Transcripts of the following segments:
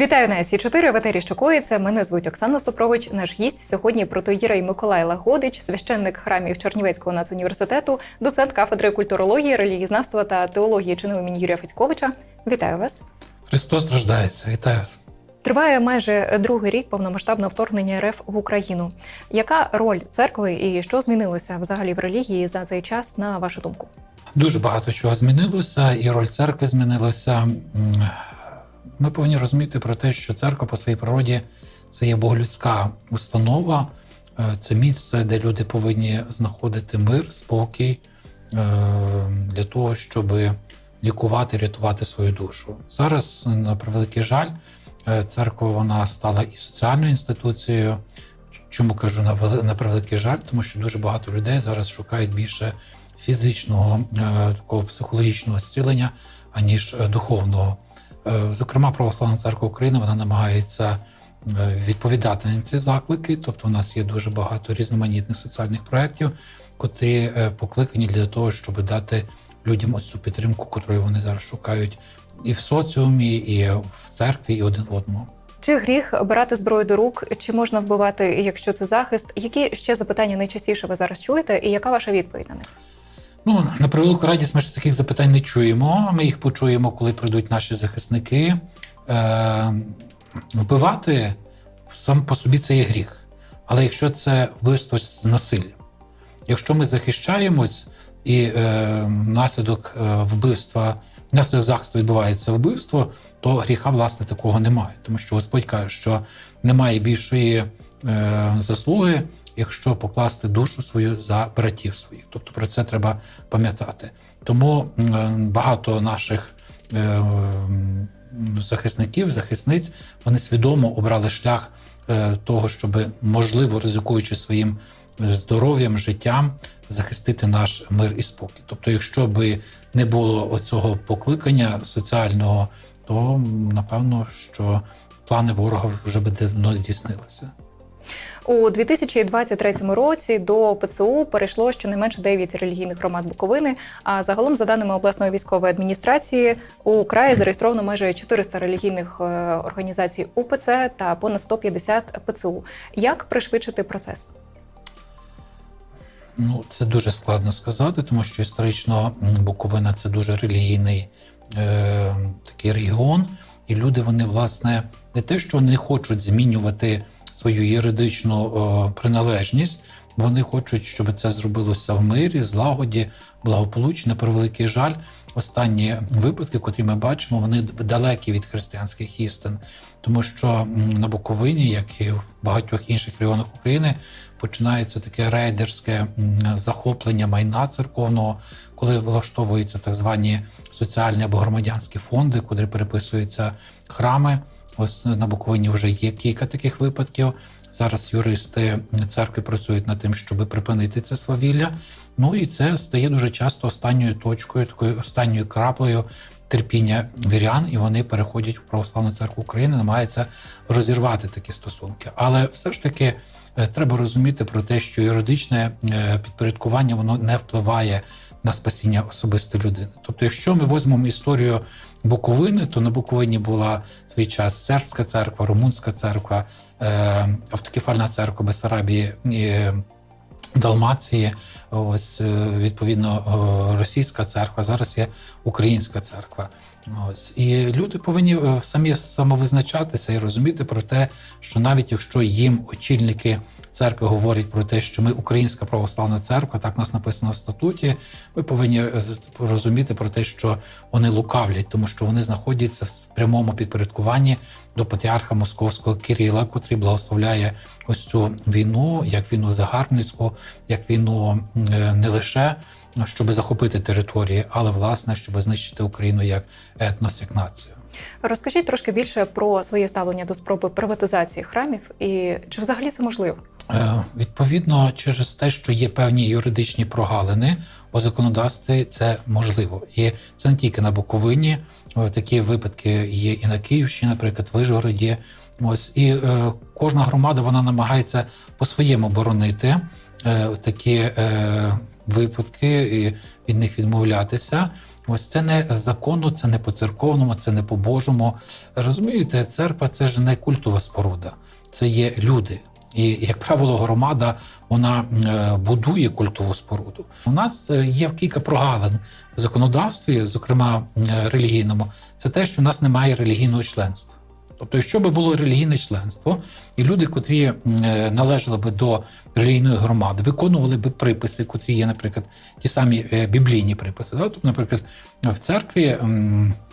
Вітаю на сі 4 в етері що коїться. Мене звуть Оксана Сопрович. Наш гість сьогодні протоїрей Миколай Лагодич, священник храмів Чернівецького нацуніверситету, доцент кафедри культурології, релігізнавства та теології чинного імені Юрія Федьковича. Вітаю вас. Христос рождається. Вітаю вас. Триває майже другий рік повномасштабного вторгнення РФ в Україну. Яка роль церкви і що змінилося взагалі в релігії за цей час, на вашу думку? Дуже багато чого змінилося, і роль церкви змінилася. Ми повинні розуміти про те, що церква по своїй природі це є боголюдська установа, Е, це місце, де люди повинні знаходити мир, спокій е, для того, щоб лікувати, рятувати свою душу. Зараз, на превеликий жаль, е, церква вона стала і соціальною інституцією. Чому кажу на на превеликий жаль? Тому що дуже багато людей зараз шукають більше фізичного, такого психологічного зцілення, аніж духовного. Е, Зокрема, Православна церква України вона намагається е, відповідати на ці заклики. Тобто, у нас є дуже багато різноманітних соціальних проєктів, котрі е, покликані для того, щоб дати людям оцю підтримку, котрої вони зараз шукають і в соціумі, і в церкві, і один в одному. Чи гріх брати зброю до рук, чи можна вбивати, якщо це захист? Які ще запитання найчастіше ви зараз чуєте, і яка ваша відповідь на них? Ну, на превелику радість, ми ж таких запитань не чуємо. Ми їх почуємо, коли прийдуть наші захисники. Е, вбивати сам по собі це є гріх. Але якщо це вбивство з насиллям, якщо ми захищаємось і е, внаслідок е, вбивства, внаслідок захисту відбувається вбивство, то гріха, власне, такого немає. Тому що Господь каже, що немає більшої е, заслуги, якщо покласти душу свою за братів своїх. Тобто про це треба пам'ятати. Тому багато наших е, захисників, захисниць, вони свідомо обрали шлях е, того, щоб, можливо, ризикуючи своїм е, здоров'ям, життям, захистити наш мир і спокій. Тобто, якщо би не було оцього покликання соціального, то напевно, що плани ворога вже би давно здійснилися. У 2023 році до ПЦУ перейшло щонайменше 9 релігійних громад Буковини. А загалом, за даними обласної військової адміністрації, у краї зареєстровано майже 400 релігійних е, організацій УПЦ та понад 150 ПЦУ. Як пришвидшити процес? Ну, це дуже складно сказати, тому що історично Буковина це дуже релігійний е, такий регіон, і люди вони, власне, не те, що не хочуть змінювати свою юридичну приналежність, вони хочуть, щоб це зробилося в мирі, злагоді, благополуччі. На превеликий жаль, останні випадки, котрі ми бачимо, вони далекі від християнських істин, тому що на Буковині, як і в багатьох інших регіонах України, починається таке рейдерське захоплення майна церковного, коли влаштовуються так звані соціальні або громадянські фонди, куди переписуються храми. Ось на Буковині вже є кілька таких випадків. Зараз юристи церкви працюють над тим, щоб припинити це свавілля. Ну і це стає дуже часто останньою точкою, такою останньою краплею терпіння вірян, і вони переходять в православну церкву України, намагаються розірвати такі стосунки. Але все ж таки е, треба розуміти про те, що юридичне е, підпорядкування воно не впливає на спасіння особистої людини. Тобто, якщо ми візьмемо історію Буковини, то на Буковині була в свій час сербська церква, румунська церква, е, автокефальна церква Бесарабії. І, е, Далмації, ось е, відповідно російська церква, зараз є українська церква. Ось і люди повинні е, самі самовизначатися і розуміти про те, що навіть якщо їм очільники церкви говорять про те, що ми українська православна церква, так нас написано в статуті. Ми повинні е, розуміти про те, що вони лукавлять, тому що вони знаходяться в прямому підпорядкуванні до патріарха московського Кирила, котрий благословляє ось цю війну, як війну загарбницьку, як війну е, не лише щоб захопити території, але власне щоб знищити Україну як етнос, як націю. Розкажіть трошки більше про своє ставлення до спроби приватизації храмів і чи взагалі це можливо? Е, Відповідно, через те, що є певні юридичні прогалини у законодавстві, це можливо. І це не тільки на Буковині. Е, Такі випадки є і на Київщині, наприклад, в Вижгороді. Ось і е, кожна громада вона намагається по-своєму боронити е, такі е, випадки і від них відмовлятися. Ось це не законно, це не по церковному, це не по Божому. Розумієте, церква це ж не культова споруда, це є люди. І, як правило, громада вона е, будує культову споруду. У нас е, є кілька прогалин в законодавстві, зокрема е, релігійному. Це те, що у нас немає релігійного членства. Тобто, якщо би було релігійне членство, і люди, котрі е, належали би до релігійної громади, виконували би приписи, котрі є, наприклад, ті самі е, біблійні приписи. Да? Тобто, наприклад, в церкві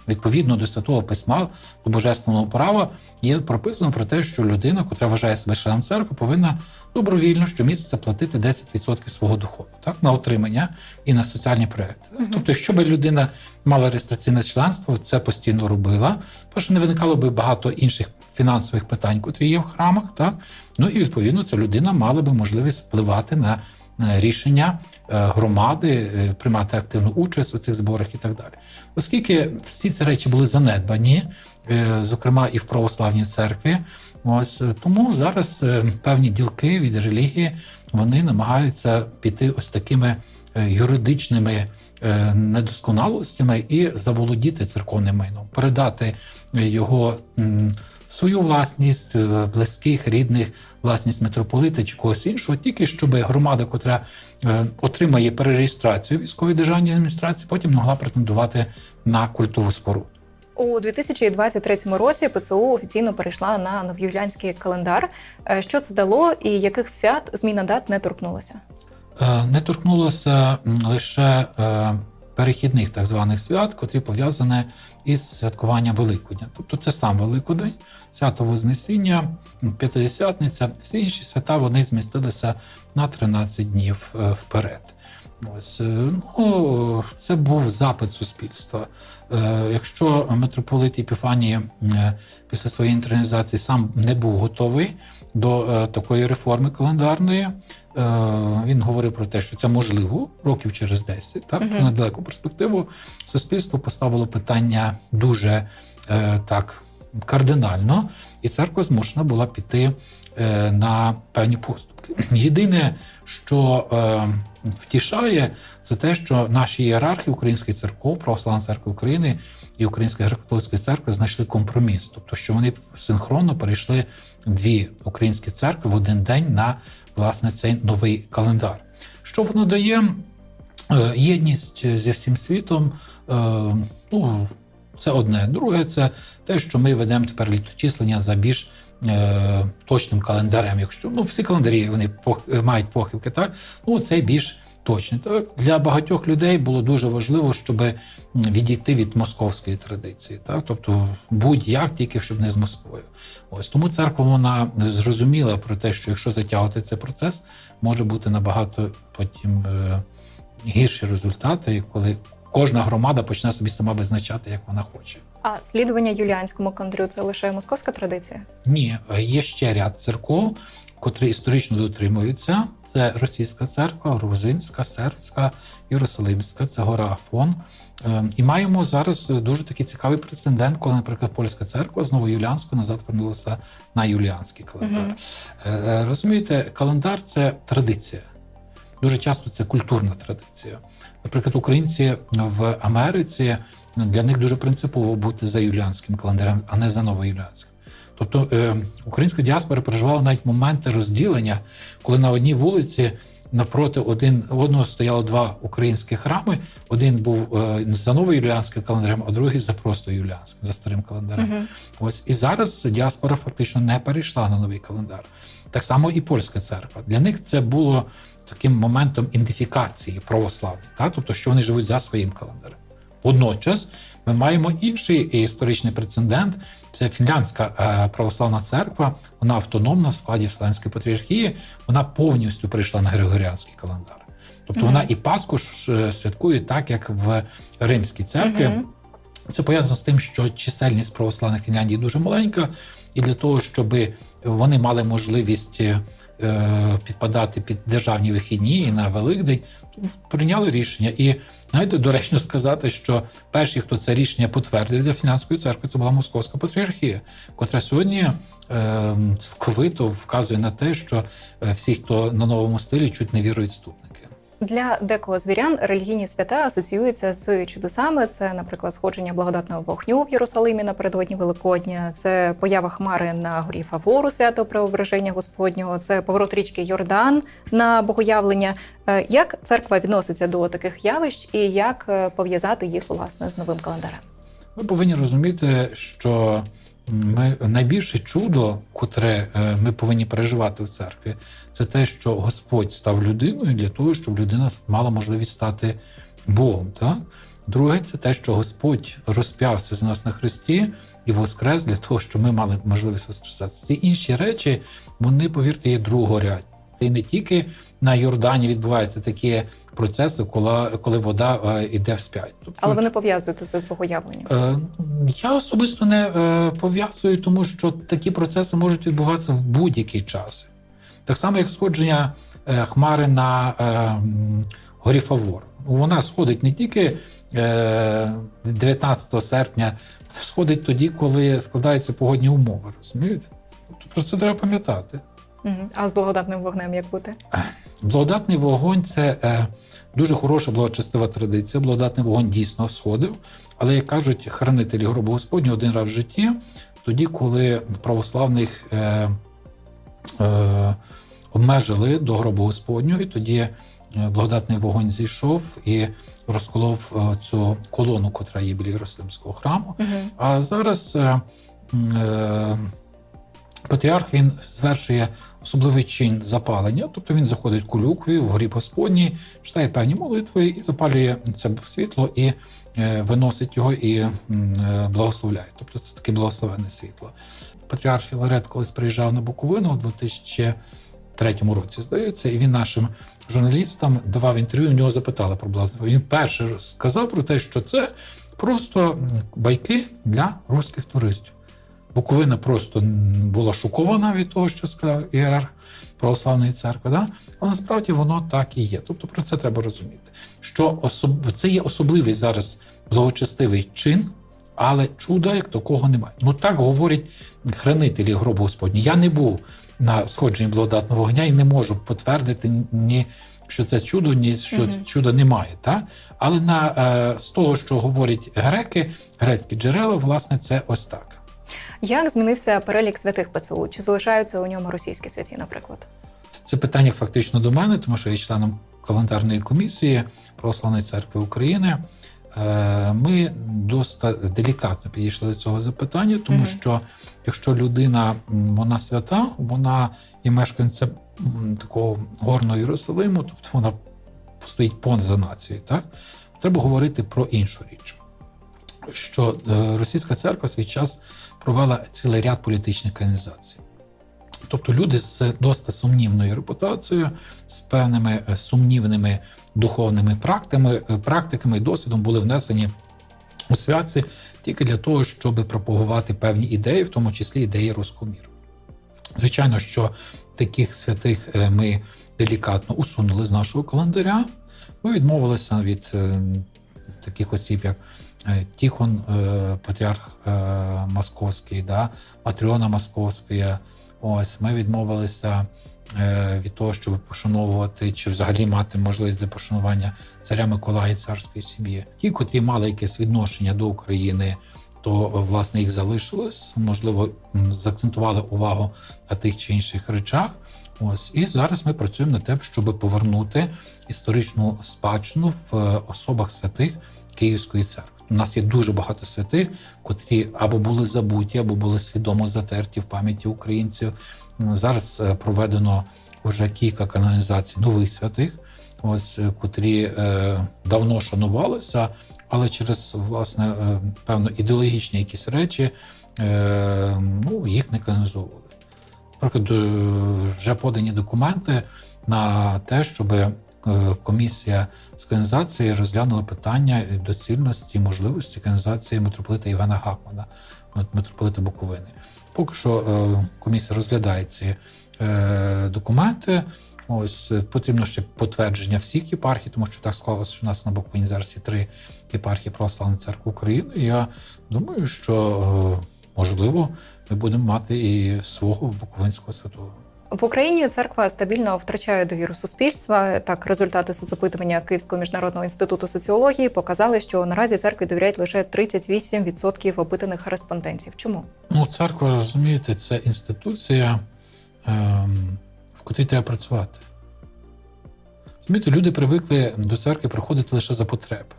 відповідно до святого письма, до божественного права, є прописано про те, що людина, котра вважає себе членом церкви, повинна добровільно щомісяця платити 10% свого доходу так, на отримання і на соціальні проекти. Тобто, якщо б людина мала реєстраційне членство, це постійно робила, перше не виникало б багато інших фінансових питань, котрі є в храмах. Так? Ну і відповідно ця людина мала би можливість впливати на е, рішення е, громади, е, приймати активну участь у цих зборах і так далі. Оскільки всі ці речі були занедбані, зокрема і в православній церкві, ось е, тому зараз е, певні ділки від релігії вони намагаються піти ось такими е, юридичними недосконалостями і заволодіти церковним майном, передати його свою власність, близьких, рідних, власність митрополита чи когось іншого, тільки щоб громада, котра отримає перереєстрацію військової державній адміністрації, потім могла претендувати на культову споруду. У 2023 році ПЦУ офіційно перейшла на новоюліанський календар. Е, Що це дало і яких свят зміна дат не торкнулася? Е, не торкнулося лише е, перехідних так званих свят, котрі пов'язані із святкуванням Великодня. Тобто це сам Великодень, свято Вознесіння, П'ятидесятниця. Всі інші свята вони змістилися на 13 днів вперед. Ось е, ну, це був запит суспільства. Е, Якщо митрополит Епіфаній е, після своєї інтерналізації сам не був готовий до такої реформи календарної, він говорив про те, що це можливо років через 10, так Мгм. на далеку перспективу. Суспільство поставило питання дуже так кардинально, і церква змушена була піти на певні поступки. Єдине, що е, втішає, це те, що наші ієрархи Української церкви, Православна церква України і Української греко-католицької церкви знайшли компроміс, тобто що вони синхронно перейшли дві українські церкви в один день на власне цей новий календар. Що воно дає? Е, Єдність зі всім світом. е, Ну, це одне. Друге, це те, що ми ведемо тепер літочислення за більш е, точним календарем. Якщо ну всі календарі вони пох- мають похибки, так ну цей більш точний. Так для багатьох людей було дуже важливо, щоб відійти від московської традиції, так тобто будь-як, тільки щоб не з Москвою. Ось тому церква вона зрозуміла про те, що якщо затягувати цей процес, може бути набагато потім е, гірші результати, коли кожна громада почне собі сама визначати, як вона хоче. А слідування юліанському календарю це лише московська традиція? Ні, є ще ряд церков, котрі історично дотримуються. Це російська церква, грузинська, сербська, єрусалимська, це гора Афон. Е, І маємо зараз дуже такий цікавий прецедент, коли, наприклад, польська церква з Новоюліанську назад вернулася на юліанський календар. Е, е, Розумієте, календар це традиція. Дуже часто це культурна традиція. Наприклад, українці в Америці для них дуже принципово бути за юліанським календарем, а не за новоюліанським. Тобто е, українська діаспора переживала навіть моменти розділення, коли на одній вулиці напроти один одного стояло два українські храми. Один був е, за новоюліанським календарем, а другий за просто юліанським, за старим календарем. Мгм. Ось і зараз діаспора фактично не перейшла на новий календар. Так само і польська церква. Для них це було таким моментом ідентифікації православ'я, та? тобто, що вони живуть за своїм календарем. Водночас ми маємо інший історичний прецедент. Це фінляндська е, православна церква, вона автономна в складі Вселенської патріархії, вона повністю перейшла на Григоріанський календар. Тобто Мгм. вона і Пасху е, святкує так, як в Римській церкві. Мгм. Це пов'язано з тим, що чисельність православних Фінляндії дуже маленька, і для того, щоб вони мали можливість е, підпадати під державні вихідні і на Великдень, прийняли рішення. І знаєте, доречно сказати, що перші, хто це рішення потвердив для фінансової церкви, це була Московська патріархія, котра сьогодні е, цілковито вказує на те, що е, всі, хто на новому стилі, чуть не вірують. Для декого звірян релігійні свята асоціюються з чудесами. Це, наприклад, сходження благодатного вогню в Єрусалимі напередодні Великодня, це поява хмари на горі Фавору, свято Преображення Господнього, це поворот річки Йордан на богоявлення. Е, Як церква відноситься до таких явищ і як е, пов'язати їх власне з новим календарем? Ви повинні розуміти, що ми найбільше чудо, котре е, ми повинні переживати в церкві, це те, що Господь став людиною для того, щоб людина мала можливість стати Богом. Так? Друге, це те, що Господь розп'явся за нас на Христі і воскрес для того, щоб ми мали можливість воскресати. Ці інші речі, вони, повірте, є другорядні. І не тільки на Йордані відбуваються такі процеси, коли, коли вода е, йде вспять. Тобто, Але ви не пов'язуєте це з богоявленням. Е, Я особисто не е, пов'язую, тому що такі процеси можуть відбуватися в будь-який час. Так само, як сходження е, хмари на е, горі Фавор. Ну, Вона сходить не тільки е, 19 серпня, сходить тоді, коли складаються погодні умови. Розумієте? Тобто про це треба пам'ятати. А з благодатним вогнем як бути? Благодатний вогонь це е, дуже хороша благочестива традиція. Благодатний вогонь дійсно сходив. Але, як кажуть, хранителі гробу Господнього один раз в житті, тоді, коли православних е, е, обмежили до гробу Господнього, і тоді е, благодатний вогонь зійшов і розколов е, цю колону, котра є біля Єрусалимського храму. Угу. А зараз е, е, патріарх він звершує особливий чин запалення, тобто він заходить кулюкою в гріб Господній, читає певні молитви і запалює це світло і е, виносить його і е, благословляє. Тобто це таке благословенне світло. Патріарх Філарет колись приїжджав на Буковину в 2000 році третьому році, здається, і він нашим журналістам давав інтерв'ю. У нього запитали про Блазнова. Він перше сказав про те, що це просто байки для русських туристів. Буковина просто була шокована від того, що сказав ієрарх православної церкви. Да? Але насправді воно так і є. Тобто про це треба розуміти. Що особ... це є особливий зараз благочестивий чин, але чуда як такого немає. Ну так говорять хранителі гробу Господні. Я не був на сходженні благодатного вогня і не можу підтвердити ні. Що це чудо, ні що Мгм. чуда немає, так? але на е, з того, що говорять греки, грецькі джерела, власне, це ось так. Як змінився перелік святих ПЦУ? Чи залишаються у ньому російські святі, наприклад? Це питання фактично до мене, тому що я є членом календарної комісії Православної церкви України. Е, Ми доста делікатно підійшли до цього запитання, тому Мгм. що якщо людина вона свята, вона є мешканцем такого горного Єрусалиму, тобто вона стоїть поза нацією, так треба говорити про іншу річ. Що е, російська церква в свій час провела цілий ряд політичних канізацій. Тобто люди з досить сумнівною репутацією, з певними е, сумнівними духовними практиками, е, практиками і досвідом були внесені у святці тільки для того, щоб пропагувати певні ідеї, в тому числі ідеї руського міру. Звичайно, що таких святих е, ми делікатно усунули з нашого календаря. Ми відмовилися від таких осіб, як Тихон, е, патріарх Московський, да, Матріона Московська. Ось ми відмовилися е, від того, щоб пошановувати чи взагалі мати можливість для пошанування царя Миколая царської сім'ї. Ті, котрі мали якесь відношення до України, то власне їх залишилось. Можливо, заакцентували увагу на тих чи інших речах. Ось і зараз ми працюємо над тим, щоб повернути історичну спадщину в е, особах святих Київської церкви. У нас є дуже багато святих, котрі або були забуті, або були свідомо затерті в пам'яті українців. Зараз е, проведено вже кілька канонізацій нових святих, ось е, котрі е, давно шанувалися, але через власне е, певно ідеологічні якісь речі е, ну, їх не канонізовували. Наприклад, е, вже подані документи на те, щоб комісія з канонізації розглянула питання доцільності, можливості канонізації митрополита Івана Гакмана, митрополита Буковини. Поки що е, комісія розглядає ці е, документи. Ось е, потрібно ще підтвердження всіх єпархій, тому що так склалося, що у нас на Буковині зараз є три єпархії Православної церкви України. Я думаю, що е, можливо ми будемо мати і свого Буковинського святого. В Україні церква стабільно втрачає довіру суспільства. Так, результати соцопитування Київського міжнародного інституту соціології показали, що наразі церкві довіряють лише 38% опитаних респондентів. Чому? Ну, церква, розумієте, це інституція, ем, в котрій треба працювати. Розумієте, люди привикли до церкви приходити лише за потреби.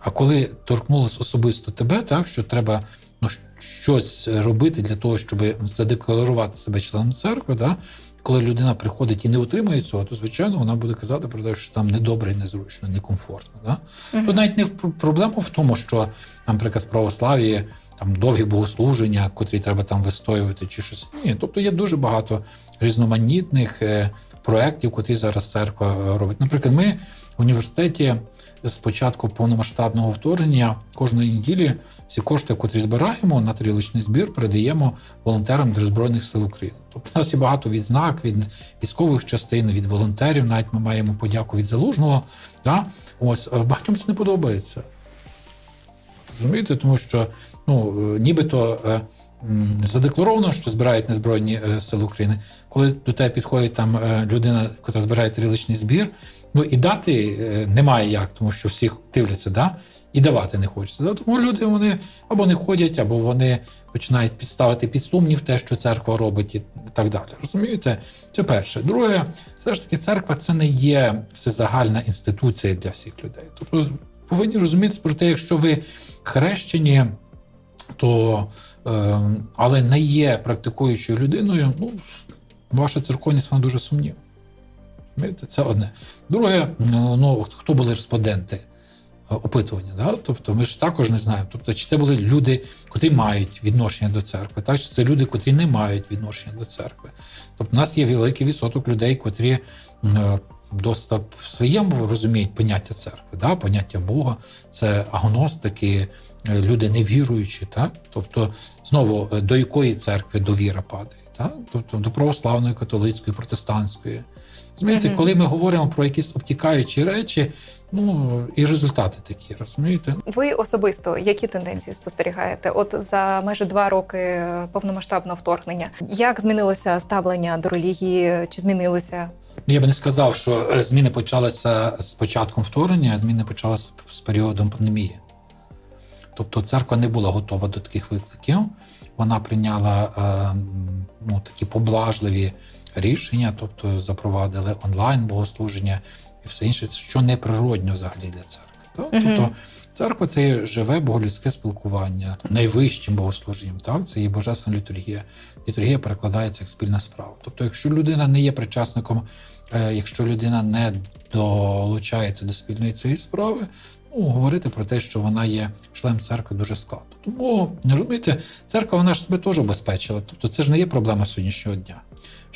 А коли торкнулося особисто тебе, так, що треба ну, щось робити для того, щоб задекларувати себе членом церкви, да, коли людина приходить і не отримує цього, то звичайно вона буде казати про те, що там недобре, незручно, некомфортно. Да? Тут навіть не в- проблема в тому, що, наприклад, в православ'ї там довгі богослуження, котрі треба там вистоювати чи щось. Ні, тобто є дуже багато різноманітних е, проєктів, котрі зараз церква е, робить. Наприклад, ми в університеті з початку повномасштабного вторгнення кожної неділі всі кошти, котрі збираємо на тріличний збір, передаємо волонтерам до Збройних сил України. Тобто у нас є багато відзнак від військових частин, від волонтерів. Навіть ми маємо подяку від залужного. Да? Ось багатьом це не подобається. Розумієте, тому що ну, е, нібито е, задекларовано, що збирають незбройні е, сили України. Коли до тебе підходить там людина, яка збирає тріличний збір, ну і дати немає як, тому що всіх дивляться, да? І давати не хочеться. Тому люди вони або не ходять, або вони починають підставити під сумнів те, що церква робить, і так далі. Розумієте? Це перше. Друге, все ж таки, церква це не є всезагальна інституція для всіх людей. Тобто повинні розуміти про те, якщо ви хрещені, то е, але не є практикуючою людиною, ну, ваша церковність вона дуже сумнівна. Це одне. Друге, ну, хто були респонденти опитування? Да? Тобто ми ж також не знаємо. Тобто, чи це були люди, котрі мають відношення до церкви, так? чи це люди, котрі не мають відношення до церкви. Тобто, у нас є великий відсоток людей, котрі е, досить в своєму розуміють поняття церкви, да? поняття Бога, це агностики, е, люди невіруючі. Так? Тобто, знову, е, до якої церкви довіра падає? Так? Тобто до православної, католицької, протестантської. Розумієте, коли ми говоримо про якісь обтікаючі речі, ну і результати такі, розумієте? Ви особисто які тенденції спостерігаєте? От за майже два роки повномасштабного вторгнення, як змінилося ставлення до релігії? Чи змінилося? Ну, Я би не сказав, що зміни почалися з початком вторгнення, а зміни почалися з періодом пандемії. Тобто церква не була готова до таких викликів. Вона прийняла е, ну, такі поблажливі рішення, тобто запровадили онлайн богослуження і все інше, що неприродньо взагалі для церкви. Так? Тобто церква це живе боголюдське спілкування, найвищим богослужінням. Так? Це є божественна літургія. Літургія перекладається як спільна справа. Тобто, якщо людина не є причасником, е, якщо людина не долучається до спільної цієї справи, ну, говорити про те, що вона є членом церкви, дуже складно. Тому розумієте, церква вона ж себе теж обезпечила. Тобто, це ж не є проблема сьогоднішнього дня.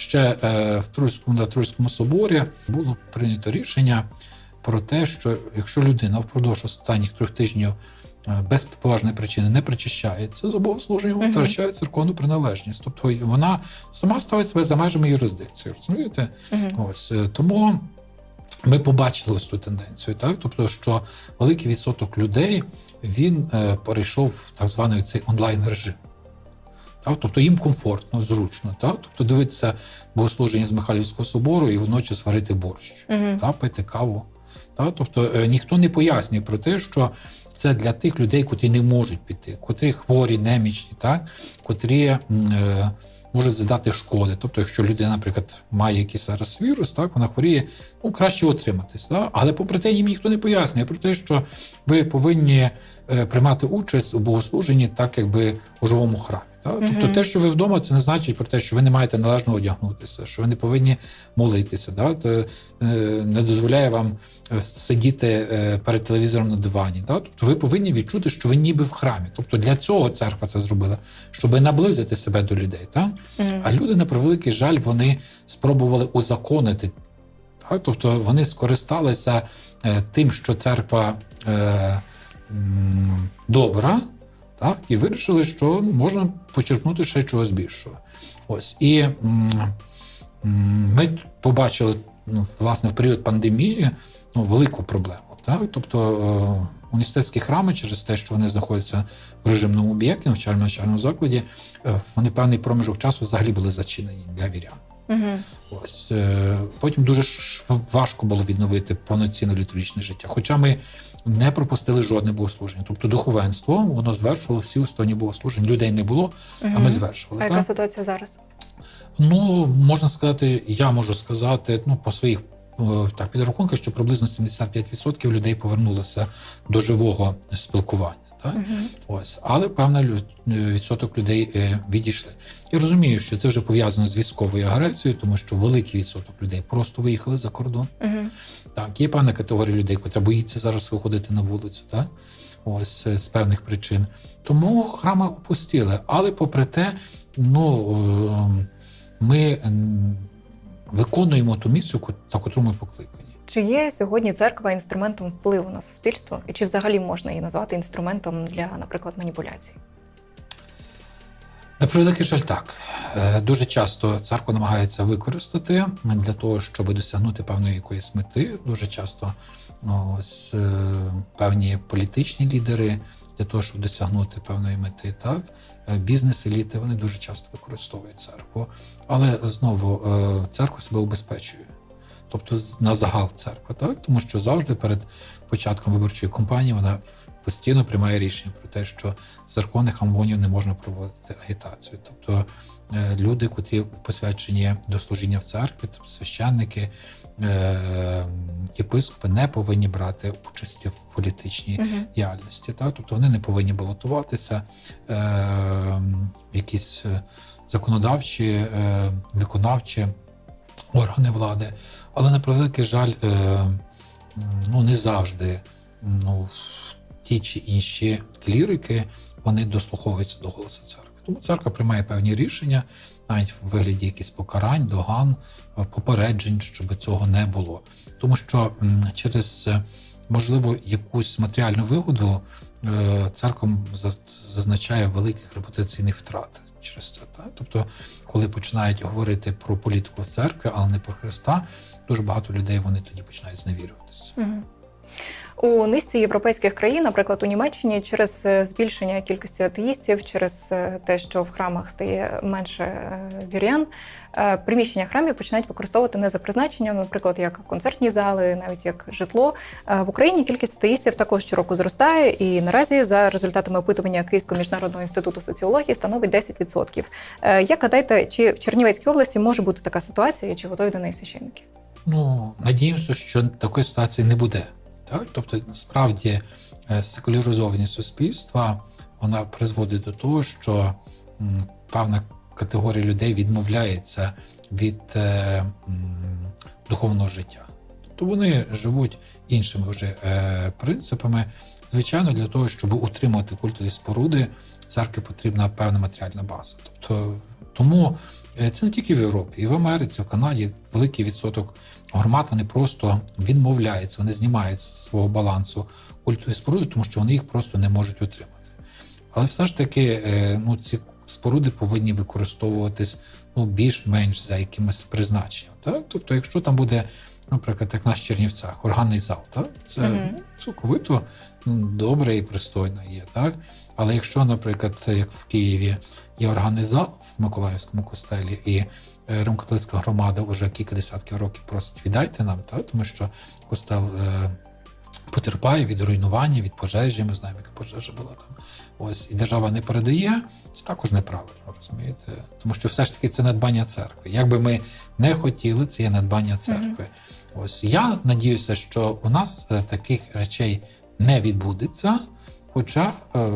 Ще е, в Труському на Труському соборі було прийнято рішення про те, що якщо людина впродовж останніх трьох тижнів е, без поважної причини не причащається за богослуженням, Мгм. втрачає церковну приналежність. Тобто вона сама ставить себе за межами юрисдикції. Розумієте? Ось е, тому ми побачили ось цю тенденцію, так тобто, що великий відсоток людей він е, перейшов в так званий цей онлайн режим. Так? Тобто їм комфортно, зручно. Так? Тобто дивитися богослуження з Михайлівського собору і вночі сварити борщ, Мгм. так? пити каву. Так? Тобто е, ніхто не пояснює про те, що це для тих людей, котрі не можуть піти, котрі хворі, немічні, так? котрі е, можуть задати шкоди. Тобто, якщо людина, наприклад, має якийсь зараз вірус, так, вона хворіє, ну краще утриматись. Так? Але попри те, їм ніхто не пояснює про те, що ви повинні е, приймати участь у богослуженні так, якби у живому храмі. Так? Тобто, те, що ви вдома, це не значить про те, що ви не маєте належно одягнутися, що ви не повинні молитися. Да? Це, не дозволяє вам е, сидіти е, перед телевізором на дивані. Да? Тобто ви повинні відчути, що ви ніби в храмі. Тобто для цього церква це зробила, щоб наблизити себе до людей. Так? Мгм. А люди, на превеликий жаль, вони спробували узаконити. Так? Тобто вони скористалися е, тим, що церква добра, так? і вирішили, що можна почерпнути ще чогось більшого. Ось. І ми побачили ну, власне в період пандемії ну, велику проблему. Так? Тобто Університетські храми, через те, що вони знаходяться в режимному об'єкті, навчальному навчальному закладі, е, вони певний проміжок часу взагалі були зачинені для вірян. Угу. Ось е, потім дуже важко було відновити повноцінне літургічне життя. Хоча ми не пропустили жодне богослуження. Тобто духовенство воно звершувало всі останні богослуження. Людей не було, а ми звершували. А яка ситуація зараз? Ну, можна сказати, я можу сказати, ну, по своїх е, так, підрахунках, що приблизно 75% людей повернулися до живого спілкування. Так? Мгм. Ось, але певний лю- е, відсоток людей е, відійшли. Я розумію, що це вже пов'язано з військовою агресією, тому що великий відсоток людей просто виїхали за кордон. Мгм. Так, є певна категорія людей, яка боїться зараз виходити на вулицю, так? Ось е, з певних причин. Тому храми опустили. Але попри те, ну е, ми виконуємо ту місію, на котру ми покликані. Чи є сьогодні церква інструментом впливу на суспільство, і чи взагалі можна її назвати інструментом для, наприклад, маніпуляцій? На превеликий жаль, так. Е, Дуже часто церква намагається використати для того, щоб досягнути певної якоїсь мети. Дуже часто ну, ось, е, певні політичні лідери для того, щоб досягнути певної мети. Так? Е, Бізнес-еліти вони дуже часто використовують церкву. Але знову церква себе убезпечує. Тобто на загал церква, так? тому що завжди перед початком виборчої кампанії вона постійно приймає рішення про те, що з церковних амвонів не можна проводити агітацію. Тобто е, люди, котрі посвячені до служіння в церкві, тобто священники, е, єпископи не повинні брати участі в політичній Мгм. діяльності. Так? Тобто вони не повинні балотуватися, е, якісь законодавчі, е, виконавчі органи влади. Але на превеликий жаль, е, ну не завжди ну, ті чи інші клірики вони дослуховуються до голосу церкви. Тому церква приймає певні рішення, навіть в вигляді якихось покарань, доган, попереджень, щоб цього не було. Тому що через е, можливо якусь матеріальну вигоду е, церква зазначає великих репутаційних втрат через це. Так? Тобто, коли починають говорити про політику в церкві, але не про Христа, дуже багато людей вони тоді починають зневірюватися. У низці європейських країн, наприклад, у Німеччині, через е, збільшення кількості атеїстів, через е, те, що в храмах стає менше е, вірян, приміщення храмів починають використовувати не за призначенням, наприклад, як концертні зали, навіть як житло. В Україні кількість атеїстів також щороку зростає, і наразі за результатами опитування Київського міжнародного інституту соціології становить 10%. Е, Як гадаєте, чи в Чернівецькій області може бути така ситуація, чи готові до неї священники? Ну, надіємося, що такої ситуації не буде. Так? Тобто, насправді, е, секуляризованість суспільства вона призводить до того, що певна категорія людей відмовляється від е, духовного життя. Тобто вони живуть іншими вже е, принципами. Звичайно, для того, щоб утримувати культові споруди, церкві потрібна певна матеріальна база. Тобто, тому це не тільки в Європі, і в Америці, в Канаді великий відсоток громад вони просто відмовляються, вони знімають з свого балансу культові споруди, тому що вони їх просто не можуть утримати. Але все ж таки, е, ну, ці споруди повинні використовуватись ну, більш-менш за якимось призначенням. Так? Тобто, якщо там буде, наприклад, як в нас в Чернівцях, органний зал, так? це цілковито добре і пристойно є. Так? Але якщо, наприклад, як в Києві є органний зал в Миколаївському костелі, і е, Римокатолицька громада вже кілька десятків років просить віддайте нам, так? тому що костел е, потерпає від руйнування, від пожежі. Ми знаємо, яка пожежа була там. Ось і держава не передає, це також неправильно, розумієте? Тому що все ж таки це надбання церкви. Як би ми не хотіли, це є надбання церкви. Ось я надіюся, що у нас е, таких речей не відбудеться. Хоча е,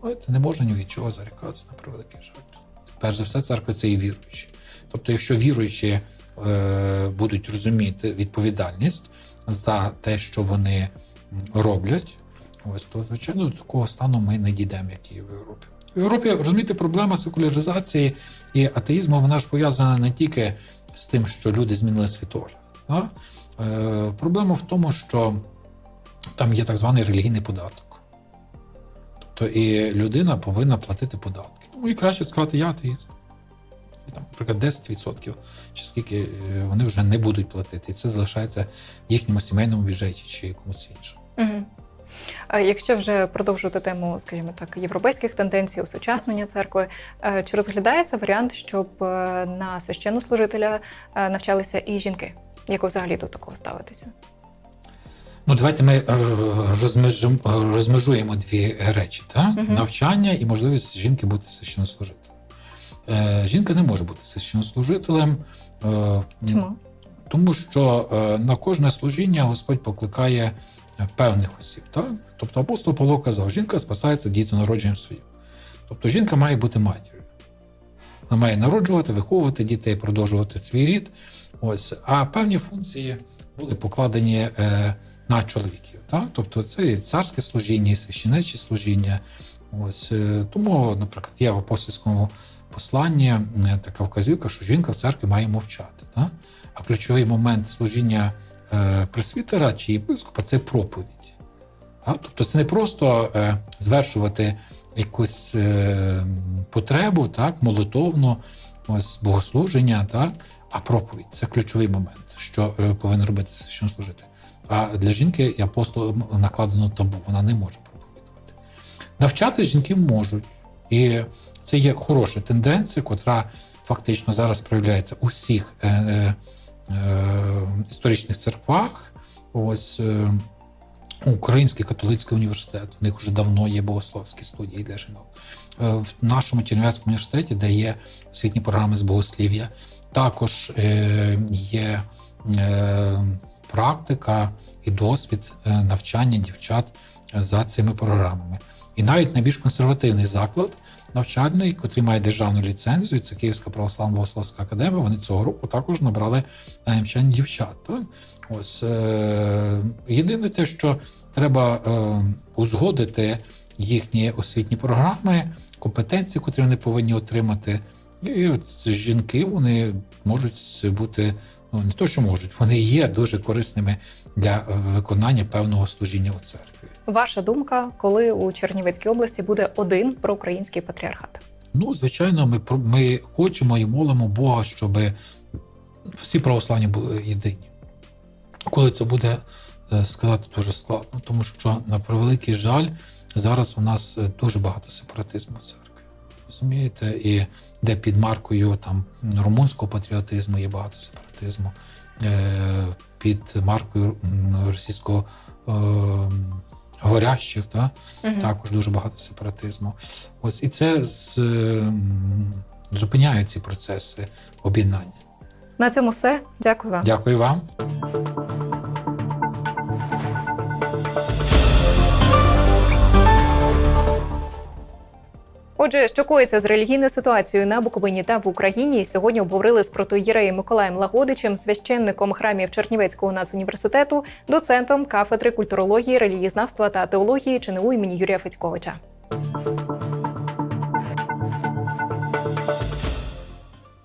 знаєте, не можна ні від чого зарікатися на превеликий жаль. Перш за все, церква це і віруючі. Тобто, якщо віруючі е, будуть розуміти відповідальність за те, що вони роблять, ось то звичайно до такого стану ми не дійдемо, як і в Європі. В Європі розумієте, проблема секуляризації і атеїзму вона ж пов'язана не тільки з тим, що люди змінили світогляд. Е, проблема в тому, що там є так званий релігійний податок. Тобто і людина повинна платити податки. Тому і краще сказати, я атеїст. І там, наприклад, 10% чи скільки е, вони вже не будуть платити. І це залишається в їхньому сімейному бюджеті чи якомусь іншому. Е, Якщо вже продовжувати тему, скажімо так, європейських тенденцій, осучаснення церкви, е, чи розглядається варіант, щоб е, на священнослужителя навчалися і жінки? Як ви взагалі до такого ставитеся? Ну, давайте ми розмежуємо дві речі: так? Мгм. навчання і можливість жінки бути священнослужителем. Е, Жінка не може бути священнослужителем. е, Чому? Тому що е, на кожне служіння Господь покликає певних осіб. Так? Тобто апостол Павло казав, жінка спасається дітонародженням своїм. Тобто жінка має бути матір'ю. Вона має народжувати, виховувати дітей, продовжувати свій рід. Ось. А певні функції були покладені е, на чоловіків. Так? Тобто це і царське служіння, і священиче служіння. Ось. е, Тому, наприклад, є в апостольському посланні е, така вказівка, що жінка в церкві має мовчати. Так? А ключовий момент служіння е, пресвітера чи єпископа це проповідь. Так? Тобто це не просто звершувати якусь потребу, так, молитовну, ось, богослуження, так, а проповідь це ключовий момент, що повинен робити священнослужитель. А для жінки і апостолам накладено табу, вона не може проповідувати. Навчати жінки можуть. І це є хороша тенденція, котра фактично зараз проявляється у всіх е, е, е, історичних церквах. Ось е, Український католицький університет. В них вже давно є богословські студії для жінок. Е, В нашому Чернівецькому університеті, де є освітні програми з богослів'я, також є практика і досвід е, навчання дівчат за цими програмами. І навіть найбільш консервативний заклад навчальний, який має державну ліцензію, це Київська православна богословська академія. Вони цього року також набрали на навчання дівчат. Так? Ось е, єдине те, що треба е, узгодити їхні освітні програми, компетенції, котрі вони повинні отримати. І жінки вони можуть бути, ну не то, що можуть, вони є дуже корисними для е, виконання певного служіння у церкві. Ваша думка, коли у Чернівецькій області буде один проукраїнський патріархат? Ну, звичайно, ми, ми хочемо і молимо Бога, щоб всі православні були єдині. Коли це буде е, сказати дуже складно, тому що, на превеликий жаль, зараз у нас е, дуже багато сепаратизму в церкві. Розумієте? І де під маркою там румунського патріотизму є багато сепаратизму, е, під маркою російського е, говорящих, да? Мгм. також дуже багато сепаратизму. Ось і це з, зупиняє ці процеси об'єднання. На цьому все. Дякую вам. Дякую вам. Отже, що коїться з релігійною ситуацією на Буковині та в Україні, сьогодні обговорили з протоїреєм Миколаєм Лагодичем, священником храмів Чернівецького нацуніверситету, доцентом кафедри культурології, релігієзнавства та теології ЧНУ імені Юрія Федьковича.